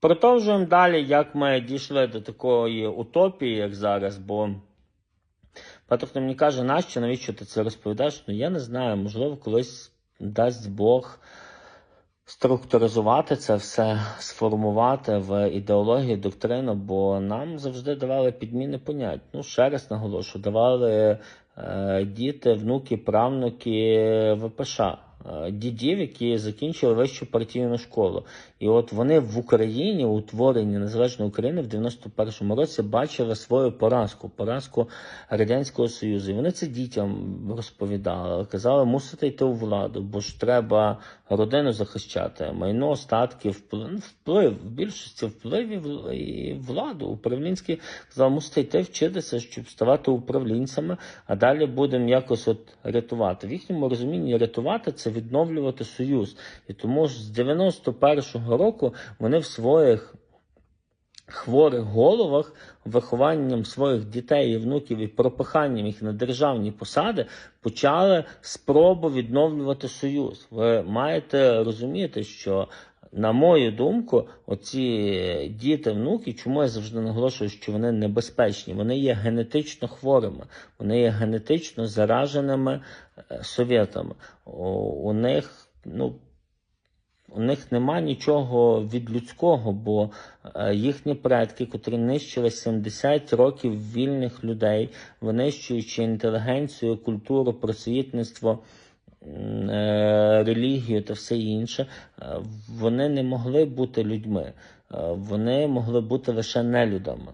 Продовжуємо далі, як ми дійшли до такої утопії, як зараз, бо Петро мені каже, нащо, навіщо ти це розповідаєш? Ну я не знаю, можливо, колись дасть Бог структуризувати це все, сформувати в ідеологію, доктрину, бо нам завжди давали підміни понять. Ну, ще раз наголошую, давали е, діти, внуки, правнуки ВПШ. Е, Дідів, які закінчили вищу партійну школу, і от вони в Україні, утворенні незалежної України в 91-му році бачили свою поразку, поразку радянського союзу. І вони це дітям розповідали, казали, мусите йти у владу, бо ж треба родину захищати, майно, статки, вплив, ну, вплив в більшості вплив і і владу. Управлінські казали, мусите йти вчитися, щоб ставати управлінцями, а далі будемо якось от рятувати. В їхньому розумінні рятувати це відновлювати союз. І тому ж з 91-го року вони в своїх хворих головах, вихованням своїх дітей і внуків і пропиханням їх на державні посади почали спробу відновлювати союз. Ви маєте розуміти, що. На мою думку, оці діти, внуки, чому я завжди наголошую, що вони небезпечні? Вони є генетично хворими, вони є генетично зараженими е, совєтами. У, них, ну, у них нема нічого від людського, бо е, їхні предки, котрі нищили 70 років вільних людей, винищуючи інтелігенцію, культуру, просвітництво, релігію та все інше, е, вони не могли бути людьми. Е, Вони могли бути лише нелюдами.